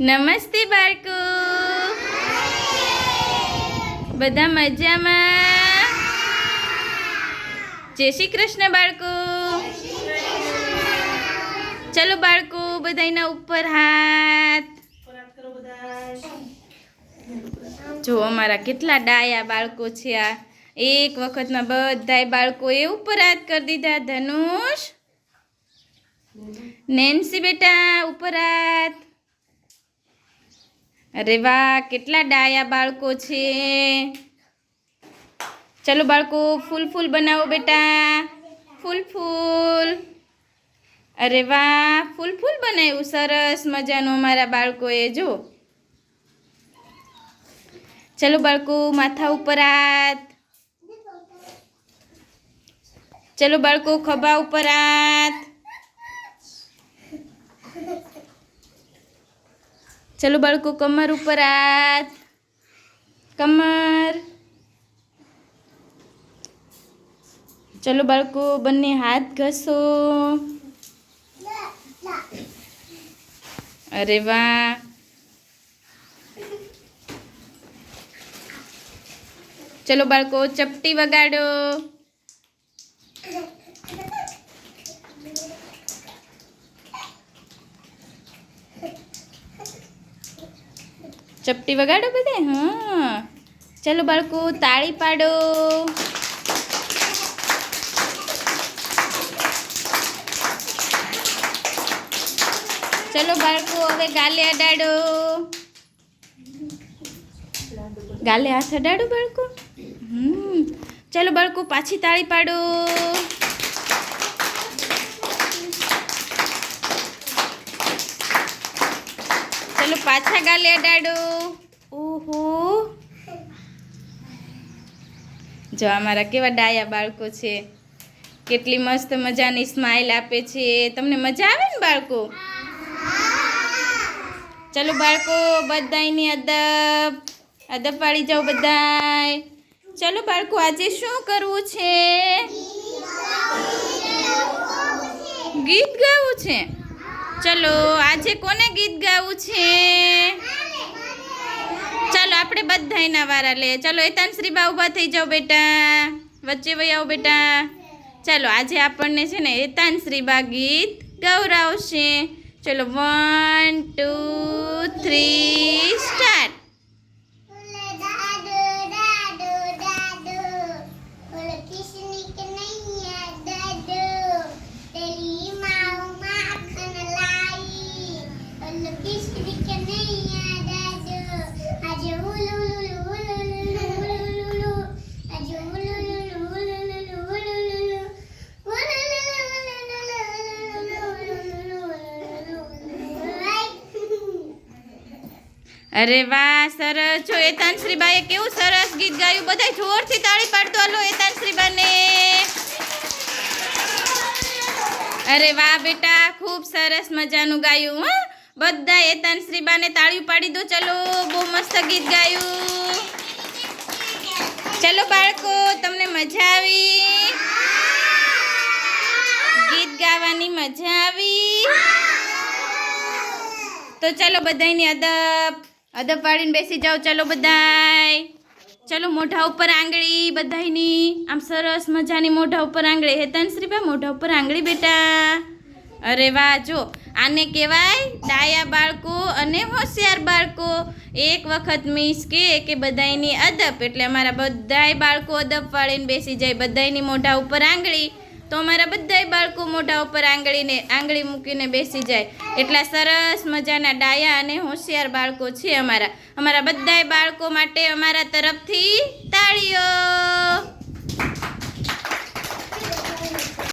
નમસ્તે બાળકો. બધા મજામાં? જય શ્રી કૃષ્ણ બાળકો. ચલો બાળકો બધાના ઉપર હાથ. જો અમારા કેટલા ડાયા બાળકો છે આ. એક વખતમાં બધાય બાળકોએ ઉપર હાથ કરી દીધા. ધનુષ. નેન્સી બેટા, ઉપર હાથ. અરે વાહ, કેટલા ડાયા બાળકો છે. ચલો બાળકો, ફૂલ ફૂલ બનાવો બેટા. ફૂલ ફૂલ. અરે વાહ, ફૂલ ફૂલ બનાવ્યું, સરસ મજાનું અમારા બાળકોએ, જો. ચલો બાળકો, માથા ઉપર હાથ. ચલો બાળકો, ખભા ઉપર હાથ. ચલો બાળકો, કમર ઉપર હાથ. કમર. ચલો બાળકો, બંને હાથ ઘસો. અરે વાહ. ચલો બાળકો, ચપટી વગાડો. ચપટી વગાડો બધે? હા. ચલો બાળકો, તાળી પાડો. ચલો બાળકો, હવે ગાલે અડાડો. ગાલે હાથ અડાડો બાળકો? હમ. ચલો બાળકો, પાછી તાળી પાડો. ચલો પાછા ગાલે અડાડો. ઓહો જો અમારા કેવા ડાયા બાળકો છે. કેટલી મસ્ત મજાની સ્માઇલ આપે છે. તમને મજા આવે ને બાળકો? ચલો બાળકો, બધાયની અદબ. અદબ પાડી જાઓ બધાય. ચલો બાળકો, આજે શું કરવું છે? ગીત ગાવું છે. ચલો, આજે કોને ગીત ગાવું છે? ચાલો, આપણે બધા એના વારા લે ચાલો એતાનશ્રી બા ઊભા થઈ જાઓ બેટા. વચ્ચે વહી આવો બેટા. ચાલો, આજે આપણને છે ને એતાનશ્રી બા ગીત ગૌરાવશે. ચલો વન ટુ થ્રી અરે વાહ, સરસ. જો એતાનશ્રી બાએ કેવું સરસ ગીત ગાયું. બધા જોરથી તાળી પાડતો હાલો એતાંશ્રીબાને અરે વાહ બેટા, ખૂબ સરસ મજાનું ગાયું, હા. બધા એતાનશ્રી તાળી પાડી દો. ચલો, બહુ મસ્ત ગીત ગાયું. ચલો બાળકો, તમને મજા આવી? ગીત ગાવાની મજા આવી? તો ચલો બધાયની અદબ અદબ પાડીને બેસી જાઓ, ચાલો બધાય. ચલો મોઢા ઉપર આંગળી બધાયની. આમ સરસ મજાની મોઢા ઉપર આંગળી. હેતાનશ્રી બા મોઢા ઉપર આંગળી બેટા. અરે વાહ, જો, આને કહેવાય ડાયા બાળકો અને હોશિયાર બાળકો. એક વખત મિસ કે કે બધાયની અદબ. એટલે અમારા બધાય બાળકો અદબ પાડીને બેસી જાય, બધાયની મોઢા ઉપર આંગળી. તો અમારા બધાય બાળકો મોઢા ઉપર આંગળીને, આંગળી મૂકીને બેસી જાય. એટલા સરસ મજાના ડાયા અને હોશિયાર બાળકો છે અમારા. અમારા બધાય બાળકો માટે અમારા તરફથી તાળીઓ.